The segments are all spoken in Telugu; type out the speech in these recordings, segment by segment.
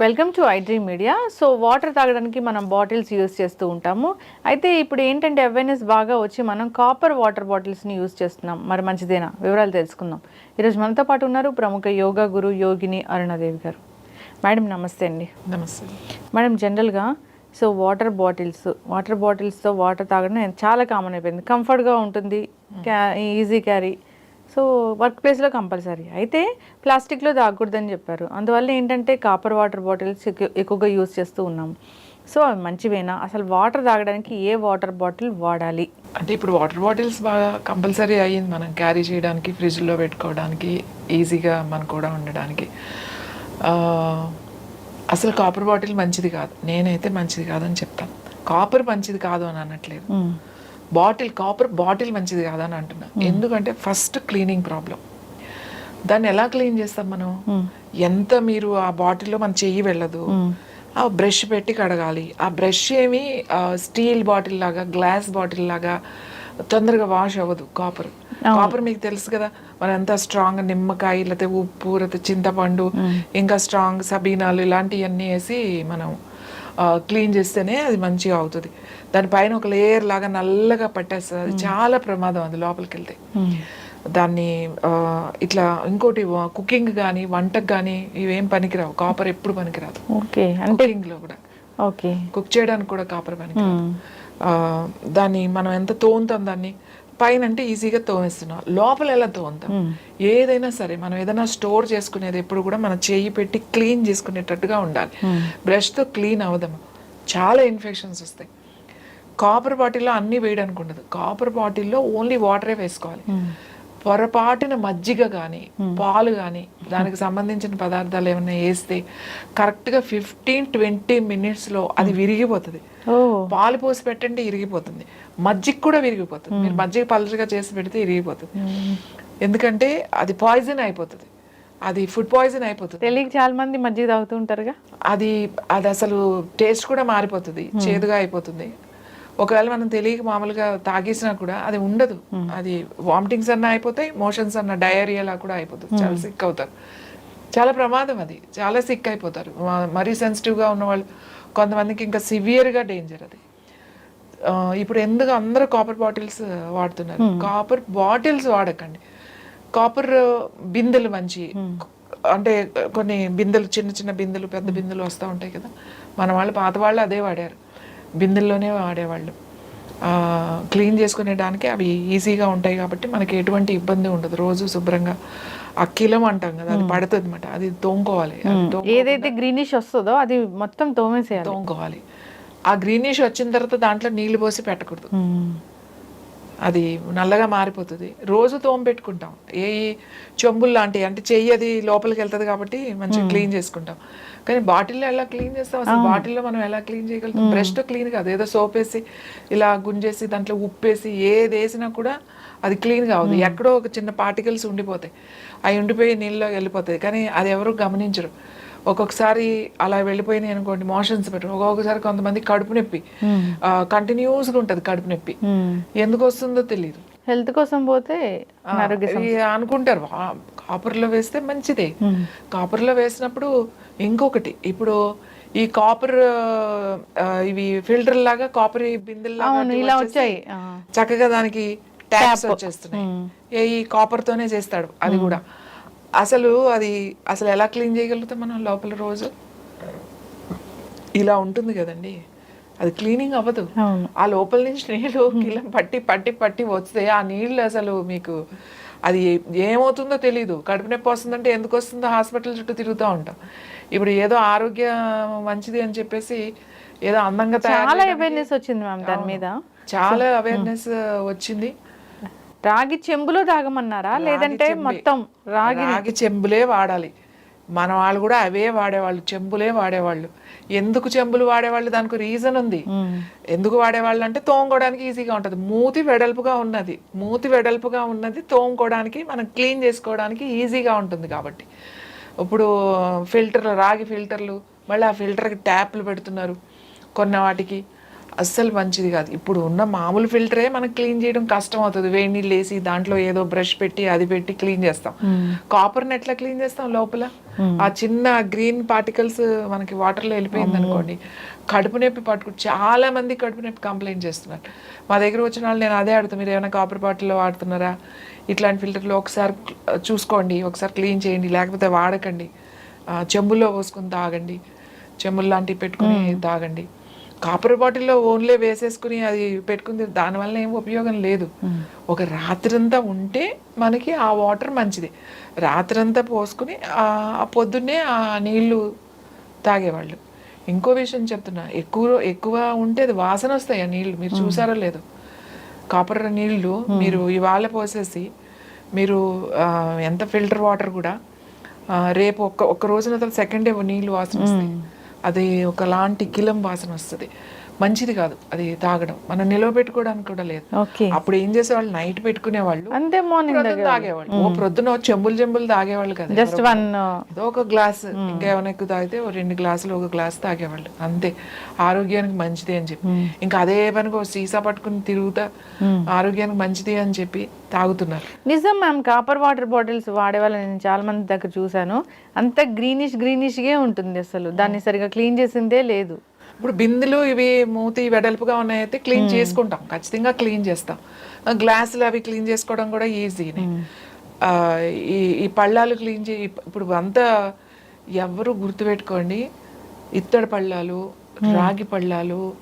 Welcome to iDream media. So water తాగడానికి మనం బాటిల్స్ యూస్ చేస్తూ ఉంటాము. అయితే ఇప్పుడు ఏంటంటే అవేర్నెస్ బాగా వచ్చి మనం కాపర్ వాటర్ బాటిల్స్ని యూస్ చేస్తున్నాం. మరి మంచిదేనా? వివరాలు తెలుసుకుందాం. ఈరోజు మనతో పాటు ఉన్నారు ప్రముఖ యోగా గురు యోగిని అరుణాదేవి గారు. మేడం నమస్తే అండి. నమస్తే. మేడం జనరల్గా సో వాటర్ బాటిల్స్ వాటర్ బాటిల్స్తో వాటర్ తాగడం చాలా కామన్ అయిపోయింది. కంఫర్ట్గా ఉంటుంది క్యా ఈజీ క్యారీ. సో వర్క్ ప్లేస్లో కంపల్సరీ. అయితే ప్లాస్టిక్లో తాగకూడదని చెప్పారు. అందువల్ల ఏంటంటే కాపర్ వాటర్ బాటిల్స్ ఎక్కు- ఎక్కువగా యూస్ చేస్తూ ఉన్నాం. సో అవి మంచివేనా? అసలు వాటర్ తాగడానికి ఏ వాటర్ బాటిల్ వాడాలి? అంటే ఇప్పుడు వాటర్ బాటిల్స్ బాగా కంపల్సరీ అయ్యింది మనం క్యారీ చేయడానికి ఫ్రిడ్జ్లో పెట్టుకోవడానికి ఈజీగా మనకు కూడా ఉండడానికి. అసలు కాపర్ బాటిల్ మంచిది కాదు. నేనైతే మంచిది కాదని చెప్తాను. కాపర్ మంచిది కాదు అని అనట్లేదు. బాటిల్ కాపర్ బాటిల్ మంచిది కాదని అంటున్నా. ఎందుకంటే ఫస్ట్ క్లీనింగ్ ప్రాబ్లం. దాన్ని ఎలా క్లీన్ చేస్తాం మనం? ఎంత మీరు ఆ బాటిల్లో మన చెయ్యి వెళ్ళదు. ఆ బ్రష్ పెట్టి కడగాలి. ఆ బ్రష్ ఏమి స్టీల్ బాటిల్ లాగా గ్లాస్ బాటిల్ లాగా తొందరగా వాష్ అవ్వదు కాపర్. కాపర్ మీకు తెలుసు కదా మనం ఎంత స్ట్రాంగ్ నిమ్మకాయ లేకపోతే ఉప్పు లేకపోతే చింతపండు ఇంకా స్ట్రాంగ్ సబీనాలు ఇలాంటివన్నీ వేసి మనం క్లీన్ చేస్తేనే అది మంచిగా అవుతుంది. దానిపైన ఒక లేయర్ లాగా నల్లగా పట్టేస్తుంది. అది చాలా ప్రమాదం అది లోపలికి వెళ్తే దాన్ని ఇట్లా ఇంకోటి కుకింగ్ కానీ వంటకు కానీ ఇవేం పనికిరావు. కాపర్ ఎప్పుడు పనికిరాదు. ఓకే. అంటే కుకింగ్లో కూడా. ఓకే. కుక్ చేయడానికి కూడా కాపర్ పనికిరాదు. దాన్ని మనం ఎంత తోముతాం దాన్ని పైన అంటే ఈజీగా తోమేస్తున్నాం. లోపల ఎలా తోముతాం? ఏదైనా సరే మనం ఏదైనా స్టోర్ చేసుకునేది ఎప్పుడు కూడా మన చేయి పెట్టి క్లీన్ చేసుకునేటట్టుగా ఉండాలి. బ్రష్తో క్లీన్ అవదము చాలా ఇన్ఫెక్షన్స్ వస్తాయి. కాపర్ బాటిల్లో అన్ని వేయడానికి ఉండదు కాపర్ బాటిల్లో ఓన్లీ వాటరే వేసుకోవాలి. పొరపాటున మజ్జిగ కానీ పాలు కానీ దానికి సంబంధించిన పదార్థాలు ఏమైనా వేస్తే కరెక్ట్గా ఫిఫ్టీన్ ట్వంటీ మినిట్స్లో అది విరిగిపోతుంది. పాలు పోసి పెట్టండి ఇరిగిపోతుంది. మజ్జిగ కూడా విరిగిపోతుంది. మీరు మజ్జిగ పలుచగా చేసి పెడితే ఇరిగిపోతుంది. ఎందుకంటే అది పాయిజన్ అయిపోతుంది. అది ఫుడ్ పాయిజన్ అయిపోతుంది. తెలియక చాలా మంది మజ్జిగ తాగుతూ ఉంటారుగా? అది అది అసలు టేస్ట్ కూడా మారిపోతుంది. చేదుగా అయిపోతుంది. ఒకవేళ మనం తెలియక మామూలుగా తాగేసినా కూడా అది ఉండదు. అది వామిటింగ్స్ అన్న అయిపోతాయి మోషన్స్ అన్న డయేరియాలా కూడా అయిపోతుంది చాలా సిక్ అవుతారు. చాలా ప్రమాదం అది. చాలా సిక్ అయిపోతారు. మరీ సెన్సిటివ్గా ఉన్న వాళ్ళు కొంతమందికి ఇంకా సివియర్గా డేంజర్ అది. ఇప్పుడు ఎందుకు అందరూ కాపర్ బాటిల్స్ వాడుతున్నారు? కాపర్ బాటిల్స్ వాడకండి. కాపర్ బిందెలు మంచి అంటే కొన్ని బిందెలు చిన్న చిన్న బిందెలు పెద్ద బిందెలు వస్తూ ఉంటాయి కదా. మన వాళ్ళు పాత వాళ్ళు అదే వాడారు. బిందెల్లోనే వాడేవాళ్ళు క్లీన్ చేసుకునేడానికి అవి ఈజీగా ఉంటాయి కాబట్టి మనకి ఎటువంటి ఇబ్బంది ఉండదు. రోజు శుభ్రంగా అక్కిలం అంటాం కదా అది పడుతుంది అనమాట అది తోముకోవాలి. ఏదైతే గ్రీనిష్ వస్తుందో అది మొత్తం తోమేసేయాలి. తోముకోవాలి. ఆ గ్రీనిష్ వచ్చిన తర్వాత దాంట్లో నీళ్ళు పోసి పెట్టకూడదు. అది నల్లగా మారిపోతుంది. రోజు తోమ పెట్టుకుంటాం. ఏ చెంబులు లాంటివి అంటే చెయ్యి అది లోపలికి వెళ్తుంది కాబట్టి మంచిగా క్లీన్ చేసుకుంటాం. కానీ బాటిల్లో ఎలా క్లీన్ చేస్తాం? అసలు బాటిల్లో మనం ఎలా క్లీన్ చేయగలుగుతాం? బ్రష్తో క్లీన్ కాదు. ఏదో సోప్ వేసి ఇలా గుంజేసి దాంట్లో ఉప్పేసి ఏది వేసినా కూడా అది క్లీన్ కావదు. ఎక్కడో ఒక చిన్న పార్టికల్స్ ఉండిపోతాయి. అవి ఉండిపోయి నీళ్ళలో వెళ్ళిపోతాయి. కానీ అది ఎవరు గమనించరు. ఒక్కొక్కసారి అలా వెళ్ళిపోయినాయి అనుకోండి మోషన్స్ పెట్టు ఒక్కొక్కసారి కొంతమంది కడుపు నొప్పి. కంటిన్యూస్గా ఉంటుంది కడుపు నొప్పి. ఎందుకు వస్తుందో తెలియదు హెల్త్ కోసం పోతే అనుకుంటారు "ఆ, కాపర్లో వేస్తే మంచిదే. కాపర్లో వేసినప్పుడు ఇంకొకటి ఇప్పుడు ఈ కాపర్ ఇవి ఫిల్టర్ లాగా కాపర్ ఇలా వచ్చాయి. చక్కగా దానికి ట్యాప్స్ వచ్చేస్తున్నాయి. ఏ ఈ కాపర్ తోనే చేస్తాడు అది కూడా. అసలు అది అసలు ఎలా క్లీన్ చేయగలుగుతాం మనం లోపల రోజు? ఇలా ఉంటుంది కదండి. అది క్లీనింగ్ అవ్వదు. ఆ లోపల నుంచి నీళ్ళు కిలం పట్టి పట్టి పట్టి వస్తే ఆ నీళ్ళు అసలు మీకు అది ఏమవుతుందో తెలియదు కడుపు నొప్పి వస్తుందంటే ఎందుకు వస్తుందో హాస్పిటల్ చుట్టూ తిరుగుతూ ఉంటాం. ఇప్పుడు ఏదో ఆరోగ్యం మంచిది అని చెప్పేసి ఏదో అందంగా చాలా అవేర్నెస్ వచ్చింది మ్యామ్ దాని మీద. చాలా అవేర్నెస్ వచ్చింది. రాగి చెంబులో తాగమన్నారా? లేదంటే మొత్తం రాగి రాగి చెంబులే వాడాలి. మన వాళ్ళు కూడా అవే వాడేవాళ్ళు చెంబులే వాడేవాళ్ళు. ఎందుకు చెంబులు వాడేవాళ్ళు? దానికి రీజన్ ఉంది. ఎందుకు వాడేవాళ్ళు అంటే తోముకోవడానికి ఈజీగా ఉంటుంది. మూతి వెడల్పుగా ఉన్నది. మూతి వెడల్పుగా ఉన్నది తోముకోవడానికి మనం క్లీన్ చేసుకోవడానికి ఈజీగా ఉంటుంది కాబట్టి. ఇప్పుడు ఫిల్టర్లు రాగి ఫిల్టర్లు మళ్ళీ ఆ ఫిల్టర్కి ట్యాప్లు పెడుతున్నారు. కొన్న వాటికి అస్సలు మంచిది కాదు. ఇప్పుడు ఉన్న మామూలు ఫిల్టరే మనకు క్లీన్ చేయడం కష్టం అవుతుంది వేడి నీళ్ళు వేసి దాంట్లో ఏదో బ్రష్ పెట్టి అది పెట్టి క్లీన్ చేస్తాం. కాపర్ని ఎట్లా క్లీన్ చేస్తాం లోపల? ఆ చిన్న గ్రీన్ పార్టికల్స్ మనకి వాటర్లో వెళ్ళిపోయింది అనుకోండి. కడుపు నొప్పి పట్టుకు చాలా మంది కడుపు నొప్పి కంప్లైంట్ చేస్తున్నారు. మా దగ్గర వచ్చిన వాళ్ళు నేను అదే అడుగుతాను మీరు ఏమైనా కాపర్ బాటిల్లో వాడుతున్నారా? ఇట్లాంటి ఫిల్టర్లో ఒకసారి చూసుకోండి ఒకసారి క్లీన్ చేయండి లేకపోతే వాడకండి. ఆ, చెంబులో పోసుకొని తాగండి. చెంబులు లాంటివి పెట్టుకుని తాగండి. కాపర్ బాటిల్లో ఓన్లీ వేసేసుకుని అది పెట్టుకుని దానివల్ల ఏం ఉపయోగం లేదు. ఒక రాత్రంతా ఉంటే మనకి ఆ వాటర్ మంచిది. రాత్రంతా పోసుకుని ఆ పొద్దున్నే ఆ నీళ్ళు తాగేవాళ్ళు. ఇంకో విషయం చెప్తున్నా ఎక్కువ ఎక్కువ ఉంటే అది వాసన వస్తాయి ఆ నీళ్ళు మీరు చూసారో లేదో. కాపర్ నీళ్ళు మీరు ఇవాళ పోసేసి మీరు ఎంత ఫిల్టర్ వాటర్ కూడా రేపు ఒక్క ఒక్క రోజున తర్వాత సెకండ్ డే నీళ్ళు వాసన వస్తాయి. అది ఒకలాంటి కిలం వాసన వస్తుంది. మంచిది కాదు. అది తాగడం. మనం నిలవ పెట్టుకోవడానికి కూడా లేదు. అప్పుడు ఏం చేసేవాళ్ళు? నైట్ పెట్టుకునేవాళ్ళు. అంతే మార్నింగ్ తాగేవాళ్ళు. ఓ ప్రొద్దున చెంబులు చెంబులు తాగేవాళ్ళు కదా జస్ట్ వన్ ఏదో ఒక గ్లాస్ ఇంకా ఏమైనా ఎక్కువ తాగితే ఓ రెండు గ్లాసులు ఒక గ్లాస్ తాగేవాళ్ళు. అంతే. ఆరోగ్యానికి మంచిది అని చెప్పి. ఇంకా అదే పనికి సీసా పట్టుకుని తిరుగుతా ఆరోగ్యానికి మంచిది అని చెప్పి తాగుతున్నారు. నిజం మ్యామ్ కాపర్ వాటర్ బాటిల్స్ వాడే వాళ్ళని నేను చాలా మంది దగ్గర చూశాను. అంత గ్రీనిష్ గ్రీనిష్గా ఉంటుంది అసలు. దాన్ని సరిగా క్లీన్ చేసిందే లేదు. ఇప్పుడు బిందెలు ఇవి మూతి వెడల్పుగా ఉన్నాయైతే క్లీన్ చేసుకుంటాం. ఖచ్చితంగా క్లీన్ చేస్తాం. గ్లాసులు అవి క్లీన్ చేసుకోవడం కూడా ఈజీనే. ఆ, ఈ ఈ పళ్ళాలు క్లీన్ చే ఇప్పుడు అంతా ఎవరు గుర్తుపెట్టుకోండి. ఇత్తడి పళ్ళాలు రాగి పళ్ళాలు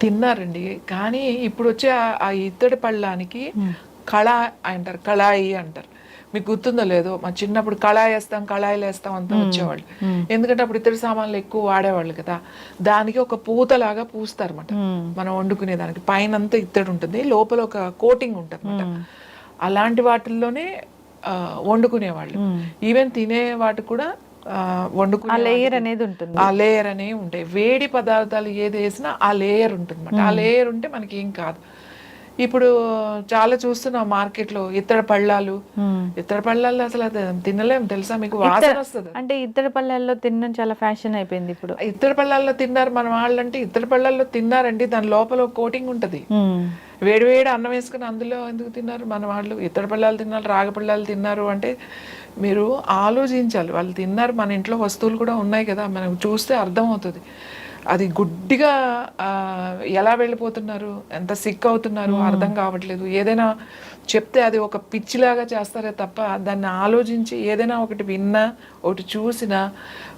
తిన్నారండి. కానీ ఇప్పుడు వచ్చే ఆ ఇత్తడి పళ్ళానికి కళ అంటారు కళాయి అంటారు. మీకు గుర్తుందో లేదో మా చిన్నప్పుడు కళాయి వేస్తాం కళాయిలు వేస్తాం అంతా వచ్చేవాళ్ళు. ఎందుకంటే అప్పుడు ఇతర సామాన్లు ఎక్కువ వాడేవాళ్ళు కదా. దానికి ఒక పూతలాగా పూస్తారు అనమాట మనం వండుకునే దానికి. పైన అంతా ఇత్తడి ఉంటుంది లోపల ఒక కోటింగ్ ఉంటుంది అనమాట అలాంటి వాటిల్లోనే వండుకునేవాళ్ళు. ఈవెన్ తినే వాటి కూడా ఆ, వండుకునే లేయర్ అనేది ఉంటుంది. ఆ లేయర్ అనేవి ఉంటాయి. వేడి పదార్థాలు ఏది వేసినా ఆ లేయర్ ఉంటుంది ఆ లేయర్ ఉంటే మనకి ఏం కాదు. ఇప్పుడు చాలా చూస్తున్నాం మార్కెట్లో ఇత్తడి పళ్ళాలు. ఇత్తడి పళ్ళాలు అసలు అది తినలేం తెలుసా? మీకు వాసన వస్తుంది? అంటే ఇద్దరు పల్లెల్లో తినడం చాలా ఫ్యాషన్ అయిపోయింది ఇప్పుడు. ఇత్తడి పళ్ళాల్లో తిన్నారు మన వాళ్ళంటే ఇత్తడి పళ్ళాల్లో తిన్నారండి దాని లోపల కోటింగ్ ఉంటది. వేడి వేడి అన్నం వేసుకుని అందులో ఎందుకు తిన్నారు? మన వాళ్ళు ఇత్తడి పళ్ళాలు తిన్నారు రాగి పళ్ళాలు తిన్నారు అంటే మీరు ఆలోచించాలి. వాళ్ళు తిన్నారు మన ఇంట్లో వస్తువులు కూడా ఉన్నాయి కదా మనం చూస్తే అర్థమవుతుంది. అది గుడ్డిగా ఎలా వెళ్ళిపోతున్నారు? ఎంత సిక్ అవుతున్నారు? అర్థం కావట్లేదు. ఏదైనా చెప్తే అది ఒక పిచ్చిలాగా చేస్తారే తప్ప దాన్ని ఆలోచించి ఏదైనా ఒకటి విన్నా ఒకటి చూసినా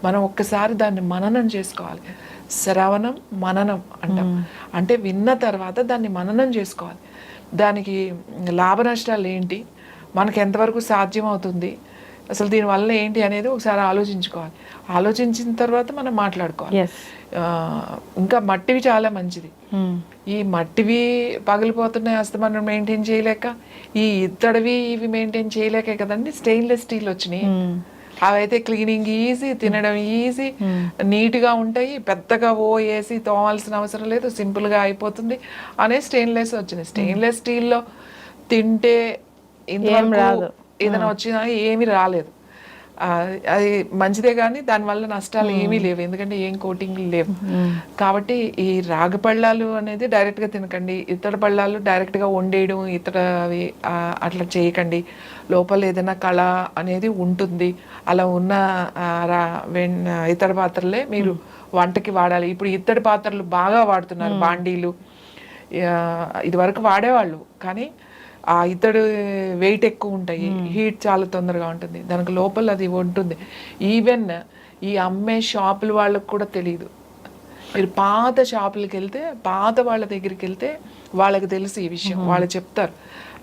మనం ఒక్కసారి దాన్ని మననం చేసుకోవాలి. శ్రవణం మననం అంటాం. అంటే విన్న తర్వాత దాన్ని మననం చేసుకోవాలి. దానికి లాభ నష్టాలు ఏంటి? మనకి ఎంతవరకు సాధ్యం అవుతుంది? అసలు దీనివల్ల ఏంటి అనేది ఒకసారి ఆలోచించుకోవాలి. ఆలోచించిన తర్వాత మనం మాట్లాడుకోవాలి. ఇంకా మట్టివి చాలా మంచిది. ఈ మట్టివి పగిలిపోతున్నాయి అసలు మనం మెయింటైన్ చేయలేక ఈ ఇత్తడివి ఇవి మెయింటైన్ చేయలేకే కదండి స్టెయిన్లెస్ స్టీల్ వచ్చినాయి. అవైతే క్లీనింగ్ ఈజీ తినడం ఈజీ నీట్గా ఉంటాయి పెద్దగా ఓ వేసి తోమాల్సిన అవసరం లేదు సింపుల్గా అయిపోతుంది అనే స్టెయిన్లెస్ వచ్చినాయి. స్టెయిన్లెస్ స్టీల్లో తింటే ఇంతవరకు ఏదైనా వచ్చినా ఏమీ రాలేదు. అది మంచిదే కానీ దానివల్ల నష్టాలు ఏమీ లేవు. ఎందుకంటే ఏం కోటింగ్ లేవు. కాబట్టి ఈ రాగి పళ్ళాలు అనేది డైరెక్ట్గా తినకండి. ఇతర పళ్ళాలు డైరెక్ట్గా వండేయడం ఇతర అవి అట్లా చేయకండి. లోపల ఏదైనా కళ అనేది ఉంటుంది. అలా ఉన్న ఇతర పాత్రలే మీరు వంటకి వాడాలి. ఇప్పుడు ఇత్తడి పాత్రలు బాగా వాడుతున్నారు బాండీలు. ఆ, ఇది వరకు వాడేవాళ్ళు. కానీ ఆ ఇత్తడి వెయిట్ ఎక్కువ ఉంటాయి. హీట్ చాలా తొందరగా ఉంటుంది. దానికి లోపల అది ఉంటుంది ఈవెన్ ఈ అమ్మే షాపుల వాళ్ళకు కూడా తెలియదు మీరు పాత షాపులకి వెళ్తే పాత వాళ్ళ దగ్గరికి వెళ్తే వాళ్ళకి తెలుసు ఈ విషయం. వాళ్ళు చెప్తారు.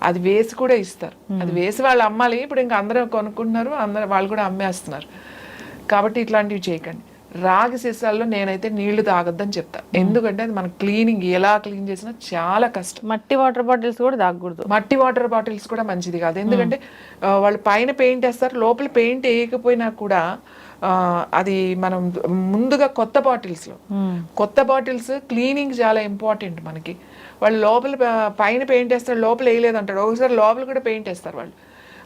అది వేసి కూడా ఇస్తారు. అది వేసి వాళ్ళు అమ్మాలి ఇప్పుడు ఇంకా అందరూ కొనుక్కుంటున్నారు అందరూ వాళ్ళు కూడా అమ్మేస్తున్నారు. కాబట్టి ఇట్లాంటివి చేయకండి. రాగి సీసాల్లో నేనైతే నీళ్ళు తాగొద్దని చెప్తా. ఎందుకంటే అది మన క్లీనింగ్ ఎలా క్లీన్ చేసినా చాలా కష్టం. మట్టి వాటర్ బాటిల్స్ కూడా తాగకూడదు. మట్టి వాటర్ బాటిల్స్ కూడా మంచిది కాదు. ఎందుకంటే వాళ్ళు పైన పెయింట్ వేస్తారు లోపల పెయింట్ వేయకపోయినా కూడా అది మనం ముందుగా కొత్త బాటిల్స్లో కొత్త బాటిల్స్ క్లీనింగ్ చాలా ఇంపార్టెంట్ మనకి. వాళ్ళు లోపల పైన పెయింట్ వేస్తారు లోపల వేయలేదు అంటాడు ఒకసారి లోపల కూడా పెయింట్ వేస్తారు వాళ్ళు.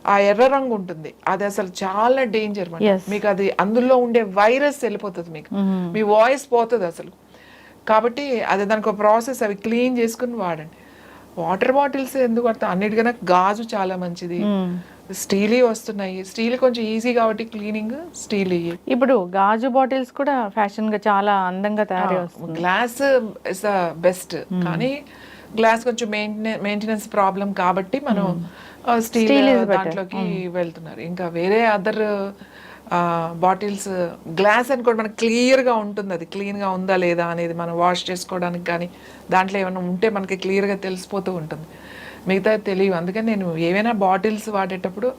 ఆ ఎర్ర రంగు ఉంటుంది. అది అసలు చాలా డేంజర్. మీకు అది అందులో ఉండే వైరస్ వెళ్ళిపోతుంది మీకు. మీ వాయిస్ పోతుంది అసలు. కాబట్టి అది దానికి ఒక ప్రాసెస్ అవి క్లీన్ చేసుకుని వాడండి. వాటర్ బాటిల్స్ ఎందుకు వాడతాం? అన్నిటికన్నా గాజు చాలా మంచిది. స్టీల్ వస్తున్నాయి. స్టీల్ కొంచెం ఈజీ కాబట్టి క్లీనింగ్ స్టీల్ ఇప్పుడు గాజు బాటిల్స్ కూడా ఫ్యాషన్గా చాలా అందంగా తయారై గ్లాస్ ఇస్ బెస్ట్ కానీ గ్లాస్ కొంచెం మెయింటెనెన్స్ మెయింటెనెన్స్ ప్రాబ్లం కాబట్టి మనం స్టీల్. దాంట్లోకి వెళ్తున్నారు. ఇంకా వేరే అదర్ బాటిల్స్ గ్లాస్ అని కూడా మనకు క్లియర్గా ఉంటుంది. అది క్లీన్గా ఉందా లేదా అనేది మనం వాష్ చేసుకోవడానికి కానీ దాంట్లో ఏమైనా ఉంటే మనకి క్లియర్గా తెలిసిపోతూ ఉంటుంది. మిగతా తెలియదు అందుకని నేను ఏవైనా బాటిల్స్ వాడేటప్పుడు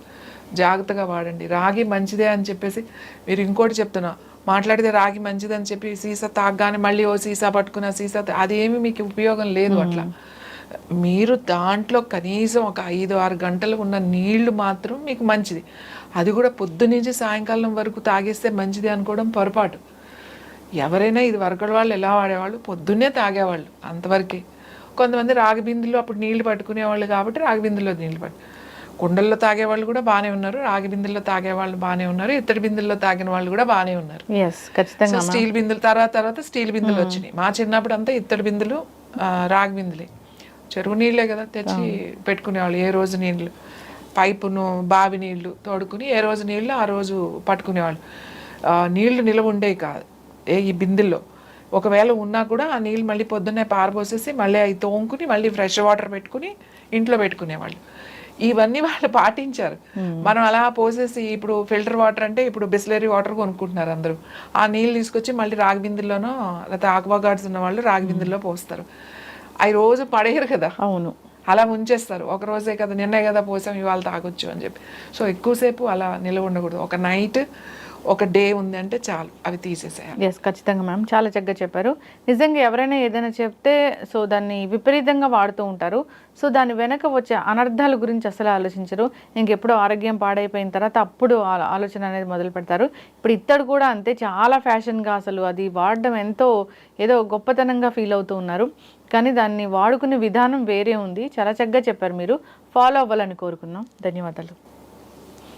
జాగ్రత్తగా వాడండి. రాగి మంచిదే అని చెప్పేసి మీరు ఇంకోటి చెప్తున్నా. మాట్లాడితే రాగి మంచిది అని చెప్పి సీసా తాగగానే మళ్ళీ ఓ సీసా పట్టుకున్న సీసా అదేమి మీకు ఉపయోగం లేదు అట్లా. మీరు దాంట్లో కనీసం ఒక ఐదు ఆరు గంటలు ఉన్న నీళ్ళు మాత్రం మీకు మంచిది. అది కూడా పొద్దు నుంచి సాయంకాలం వరకు తాగేస్తే మంచిది అనుకోవడం పొరపాటు. ఎవరైనా ఇది వరకటి వాళ్ళు ఎలా వాడేవాళ్ళు? పొద్దున్నే తాగేవాళ్ళు అంతవరకే. కొంతమంది రాగి బిందులో అప్పుడు నీళ్ళు పట్టుకునేవాళ్ళు కాబట్టి రాగి బిందులో నీళ్ళు పట్టు కుండల్లో తాగేవాళ్ళు కూడా బాగానే ఉన్నారు రాగి బిందుల్లో తాగేవాళ్ళు బాగానే ఉన్నారు ఇత్తడి బిందుల్లో తాగిన వాళ్ళు కూడా బాగానే ఉన్నారు. స్టీల్ బిందులు తర్వాత తర్వాత స్టీల్ బిందులు వచ్చినాయి. మా చిన్నప్పుడు అంతా ఇత్తడి బిందులు రాగి బిందులే. చెరువు నీళ్ళే కదా తెచ్చి పెట్టుకునేవాళ్ళు. ఏ రోజు నీళ్ళు? పైపును బావి నీళ్ళు తోడుకుని ఏ రోజు నీళ్ళు ఆ రోజు పట్టుకునేవాళ్ళు. నీళ్ళు నిలవ ఉండేవి కాదు. ఏ ఈ బిందెల్లో. ఒకవేళ ఉన్నా కూడా ఆ నీళ్ళు మళ్ళీ పొద్దున్నే పారబోసేసి మళ్ళీ అవి తోముకుని మళ్ళీ ఫ్రెష్ వాటర్ పెట్టుకుని ఇంట్లో పెట్టుకునేవాళ్ళు. ఇవన్నీ వాళ్ళు పాటించారు. మనం అలా పోసేసి ఇప్పుడు ఫిల్టర్ వాటర్ అంటే ఇప్పుడు బిస్లరీ వాటర్ కొనుక్కుంటున్నారు అందరూ. ఆ నీళ్ళు తీసుకొచ్చి మళ్ళీ రాగి బిందుల్లోనో లేకపోతే ఆక్వా గార్డ్స్ ఉన్న వాళ్ళు రాగి బిందుల్లో పోస్తారు. అవి రోజు పడేయరు కదా. అవును. అలా ఉంచేస్తారు ఒక రోజే కదా నిన్నే కదా పోసాం ఇవాళ తాగొచ్చు అని చెప్పి. సో ఎక్కువసేపు అలా నిలవ ఉండకూడదు. ఒక నైట్ ఒక డే ఉంది అంటే చాలు అవి తీసేసేయాలి. ఎస్ ఖచ్చితంగా మ్యామ్. చాలా చక్కగా చెప్పారు. నిజంగా ఎవరైనా ఏదైనా చెప్తే సో దాన్ని విపరీతంగా వాడుతూ ఉంటారు. సో దాని వెనక వచ్చే అనర్థాల గురించి అసలు ఆలోచించరు. ఇంకెప్పుడు ఆరోగ్యం పాడైపోయిన తర్వాత అప్పుడు ఆ- ఆలోచన అనేది మొదలు పెడతారు. ఇప్పుడు ఇత్తడు కూడా అంతే చాలా ఫ్యాషన్గా అసలు అది వాడడం ఎంతో ఏదో గొప్పతనంగా ఫీల్ అవుతూ ఉన్నారు. కానీ దాన్ని వాడుకునే విధానం వేరే ఉంది. చాలా చక్కగా చెప్పారు మీరు. ఫాలో అవ్వాలని కోరుకున్నాం ధన్యవాదాలు.